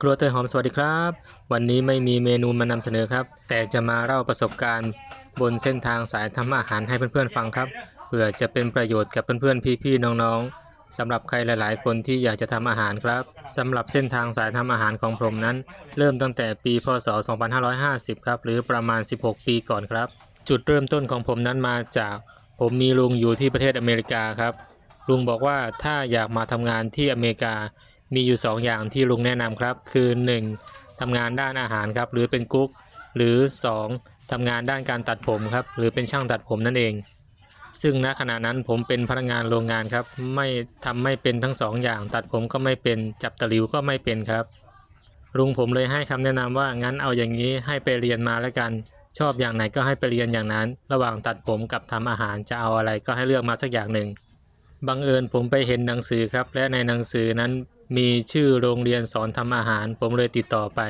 ครัวเตยหอมสวัสดีครับ วันนี้ไม่มีเมนูมานำเสนอครับ แต่จะมาเล่าประสบการณ์บนเส้นทางสายทำอาหารให้เพื่อนๆฟังครับเพื่อจะเป็นประโยชน์กับเพื่อนๆพี่ๆน้องๆสำหรับใครหลายๆ คนที่อยากจะทำอาหารครับสำหรับเส้นทางสายทำอาหารของผมนั้น เริ่มตั้งแต่ปีพศ 2550 ครับหรือประมาณ 16 ปีก่อนครับ จุดเริ่มต้นของผมนั้นมาจาก ผมมีลุงอยู่ที่ประเทศอเมริกาครับลุงบอกว่าถ้าอยากมาทำงานที่อเมริกา มีอยู่ 2 อย่างที่ลุงแนะนำครับ คือ 1. ทำงานด้านอาหารครับหรือเป็นกุ๊ก หรือ 2. ทำงานด้านการตัดผมครับหรือเป็นช่างตัดผมนั่นเอง ซึ่งณขณะนั้นผมเป็นพนักงานโรงงานครับไม่ทำไม่เป็นทั้งสองอย่าง ตัดผมก็ไม่เป็นจับตะหลิวก็ไม่เป็นครับลุงผมเลยให้คำแนะนำว่างั้นเอาอย่างนี้ให้ไปเรียนมาแล้วกัน ชอบอย่างไหนก็ให้ไปเรียนอย่างนั้น ระหว่างตัดผมกับทำอาหารจะเอาอะไรก็ให้เลือกมาสักอย่างหนึ่งบังเอิญผมไปเห็นหนังสือครับ และในหนังสือนั้น มีชื่อโรงเรียนสอนทำอาหาร ผมเลยติดต่อไป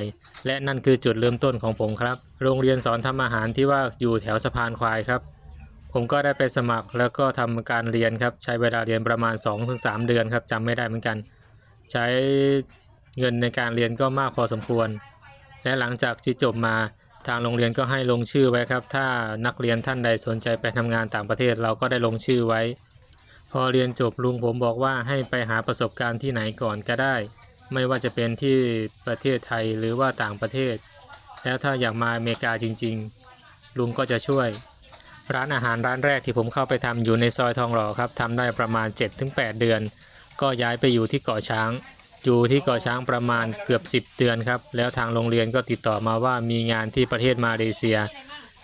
และนั่นคือจุดเริ่มต้นของผมครับ โรงเรียนสอนทำอาหารที่ว่าอยู่แถวสะพานควายครับ ผมก็ได้ไปสมัครแล้วก็ทำการเรียนครับ ใช้เวลาเรียนประมาณ 2-3 เดือนครับจำไม่ได้เหมือนกัน ใช้เงินในการเรียนก็มากพอสมควร และหลังจากที่จบมาทางโรงเรียนก็ให้ลงชื่อไว้ครับ ถ้านักเรียนท่านใดสนใจไปทำงานต่างประเทศเราก็ได้ลงชื่อไว้ อเรียนจบลุงผมบอกว่าให้ไปหาประสบการณ์ที่ไหนก่อนก็ได้ ไม่ว่าจะเป็นที่ประเทศไทยหรือว่าต่างประเทศ แล้วถ้าอยากมาอเมริกาจริง ๆ ลุงก็จะช่วย ร้านอาหารร้านแรกที่ผมเข้าไปทำอยู่ในซอยทองหล่อครับทำได้ประมาณ 7-8 เดือน ก็ย้ายไปอยู่ที่เกาะช้าง อยู่ที่เกาะช้างประมาณเกือบ 10 เดือนครับ แล้วทางโรงเรียนก็ติดต่อมาว่ามีงานที่ประเทศมาเลเซีย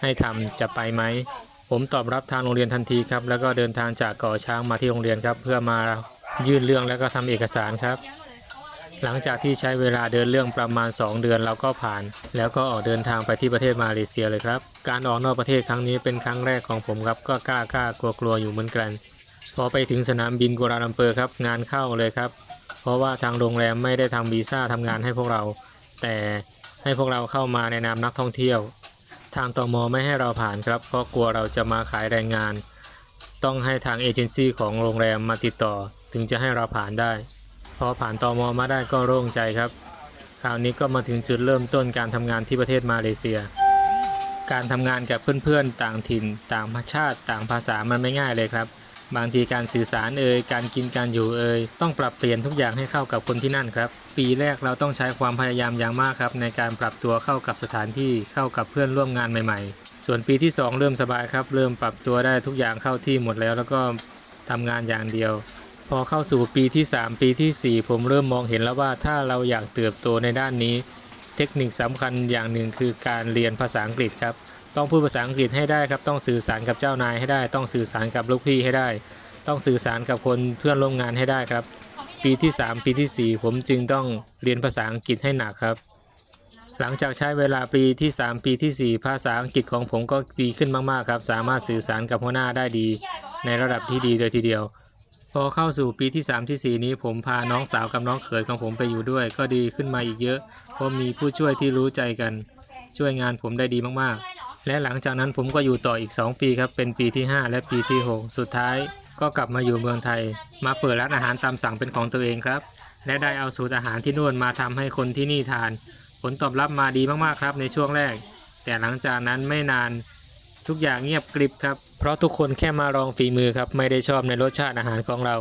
ให้ทำจะไปไหม ผมตอบรับทางโรงเรียนทันทีครับ แล้วก็เดินทางจากเกาะช้างมาที่โรงเรียนครับ เพื่อมายื่นเรื่องแล้วก็ทำเอกสารครับ หลังจากที่ใช้เวลาเดินเรื่องประมาณ 2 เดือนเราก็ผ่าน แล้วก็ออกเดินทางไปที่ประเทศมาเลเซียเลยครับ การออกนอกประเทศครั้งนี้เป็นครั้งแรกของผมครับก็กล้ากล้ากลัวกลัวอยู่เหมือนกัน พอไปถึงสนามบินกัวลาลัมเปอร์ครับงานเข้าเลยครับ เพราะว่าทางโรงแรมไม่ได้ทำวีซ่าทำงานให้พวกเรา แต่ให้พวกเราเข้ามาในนามนักท่องเที่ยว ทางตอมไม่ให้เราผ่านครับ เพราะกลัวเราจะมาขายแรงงาน ต้องให้ทางเอเจนซี่ของโรงแรมมาติดต่อ ถึงจะให้เราผ่านได้ พอผ่านตอมมาได้ก็โล่งใจครับ คราวนี้ก็มาถึงจุดเริ่มต้นการทำงานที่ประเทศมาเลเซีย การทำงานกับเพื่อนๆต่างถิ่น ต่างชาติ ต่างภาษามันไม่ง่ายเลยครับ บางทีการสื่อสารเอ่ยการกินการอยู่เอ่ยต้องปรับเปลี่ยนทุกอย่างให้เข้ากับคนที่นั่นครับ ปีแรกเราต้องใช้ความพยายามอย่างมากครับ ในการปรับตัวเข้ากับสถานที่เข้ากับเพื่อนร่วมงานใหม่ ๆ ส่วนปีที่ 2 เริ่มสบายครับ เริ่มปรับตัวได้ทุกอย่างเข้าที่หมดแล้ว แล้วก็ทำงานอย่างเดียว พอเข้าสู่ปีที่ 3 ปีทีสี่ 4 ผมเริ่มมองเห็นแล้วว่าถ้าเราอยากเติบโตในด้านนี้ เทคนิคสำคัญอย่างหนึ่งคือการเรียนภาษาอังกฤษครับ ต้องพูดภาษาอังกฤษให้ได้ครับ ต้องสื่อสารกับเจ้านายให้ได้ ต้องสื่อสารกับลูกพี่ให้ได้ ต้องสื่อสารกับคนเพื่อนร่วมงานให้ได้ครับ ปีที่ 3 ปีทีสี่4 ผมจึงต้องเรียนภาษาอังกฤษให้หนักครับ หลังจากใช้เวลาปีที่ 3 ปีทีสี่ 4 ภาษาอังกฤษของผมก็ดีขึ้นมากๆครับ สามารถสื่อสารกับหัวหน้าได้ดี ในระดับที่ดีเลยทีเดียว พอเข้าสู่ปีที่ 3 ที่ 4 นี้ผมพาน้องสาวกับน้องเขยของผมไปอยู่ด้วย ก็ดีขึ้นมาอีกเยอะเพราะมีผู้ช่วยที่รู้ใจกัน ช่วยงานผมได้ดีมากๆ และหลังจากนั้นผมก็อยู่ต่ออีก 2 ปีครับ เป็นปีที่ 5 และปีที่ 6 สุดท้ายก็กลับมาอยู่เมืองไทย มาเปิดร้านอาหารตามสั่งเป็นของตัวเองครับ และได้เอาสูตรอาหารที่นู่นมาทำให้คนที่นี่ทาน ผลตอบรับมาดีมากๆครับในช่วงแรก แต่หลังจากนั้นไม่นานทุกอย่างเงียบกริบครับ เพราะทุกคนแค่มาลองฝีมือครับ ไม่ได้ชอบในรสชาติอาหารของเรา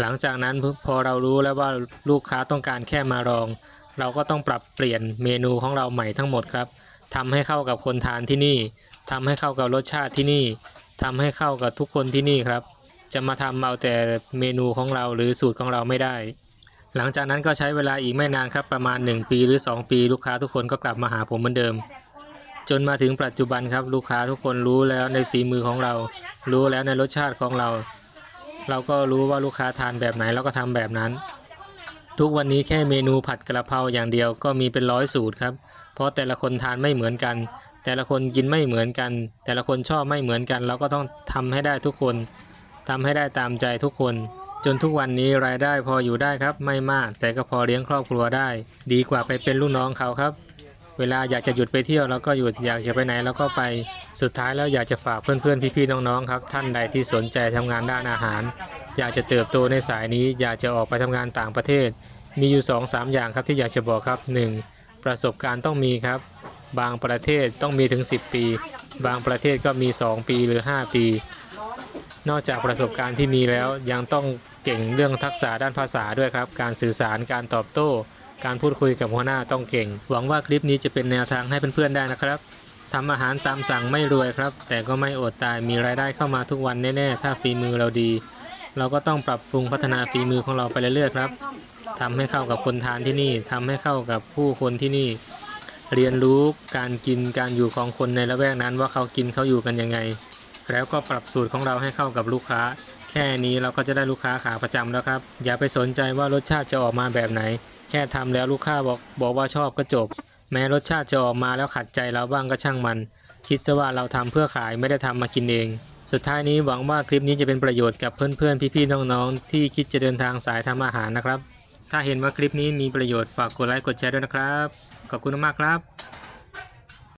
หลังจากนั้นพอเรารู้แล้วว่าลูกค้าต้องการแค่มาลอง เราก็ต้องปรับเปลี่ยนเมนูของเราใหม่ทั้งหมดครับ ทำให้เข้ากับคนทานที่นี่ทำให้เข้ากับรสชาติที่นี่ทำให้เข้ากับทุกคนที่นี่ครับ จะมาทำเอาแต่เมนูของเราหรือสูตรของเราไม่ได้ หลังจากนั้นก็ใช้เวลาอีกไม่นานครับประมาณ 1 ปีหรือ 2 ปี ลูกค้าทุกคนก็กลับมาหาผมเหมือนเดิม จนมาถึงปัจจุบันครับลูกค้าทุกคนรู้แล้วในฝีมือของเรา รู้แล้วในรสชาติของเรา เราก็รู้ว่าลูกค้าทานแบบไหนเราก็ทำแบบนั้น ทุกวันนี้แค่เมนูผัดกระเพราอย่างเดียวก็มีเป็นร้อยสูตรครับ เพราะแต่ละคนทานไม่เหมือนกัน แต่ละคนกินไม่เหมือนกัน แต่ละคนชอบไม่เหมือนกัน เราก็ต้องทำให้ได้ทุกคนทำให้ได้ตามใจทุกคน จนทุกวันนี้รายได้พออยู่ได้ครับไม่มาก แต่ก็พอเลี้ยงครอบครัวได้ ดีกว่าไปเป็นลูกน้องเขาครับ เวลาอยากจะหยุดไปเที่ยวเราก็หยุดอยากจะไปไหนเราก็ไปสุดท้ายแล้วอยากจะฝากเพื่อนๆพี่ๆน้องๆครับ ท่านใดที่สนใจทำงานด้านอาหาร อยากจะเติบโตในสายนี้ อยากจะออกไปทำงานต่างประเทศ มีอยู่2 3อย่างครับที่อยากจะบอกครับ 1. ประสบการณ์ต้องมีครับ บางประเทศต้องมีถึง 10 ปี บางประเทศก็มี 2 ปีหรือ 5 ปี นอกจากประสบการณ์ที่มีแล้วยังต้องเก่งเรื่องทักษะด้านภาษาด้วยครับ การสื่อสารการตอบโต้ การพูดคุยกับหัวหน้าต้องเก่ง หวังว่าคลิปนี้จะเป็นแนวทางให้เพื่อนๆได้นะครับทำอาหารตามสั่งไม่รวยครับ แต่ก็ไม่อดตายมีรายได้เข้ามาทุกวันแน่ๆ ถ้าฝีมือเราดี เราก็ต้องปรับปรุงพัฒนาฝีมือของเราไปเรื่อยๆครับ ทำให้เข้ากับคนทานที่นี่ทำให้เข้ากับผู้คนที่นี่ เรียนรู้การกินการอยู่ของคนในละแวกนั้นว่าเขากินเขาอยู่กันยังไง แล้วก็ปรับสูตรของเราให้เข้ากับลูกค้า แค่นี้เราก็จะได้ลูกค้าขาประจำแล้วครับ อย่าไปสนใจว่ารสชาติจะออกมาแบบไหน แค่ทำแล้วลูกค้าบอกบอกว่าชอบก็จบ แม้รสชาติจะออกมาแล้วขัดใจเราบ้างก็ช่างมัน คิดซะว่าเราทำเพื่อขายไม่ได้ทำมากินเองสุดท้ายนี้หวังว่าคลิปนี้จะเป็นประโยชน์กับเพื่อนๆ พี่ๆ น้องๆ ที่คิดจะเดินทางสายทำอาหารนะครับ ถ้าเห็นว่าคลิปนี้มีประโยชน์ฝากกดไลค์กดแชร์ด้วยนะครับ ขอบคุณมากครับ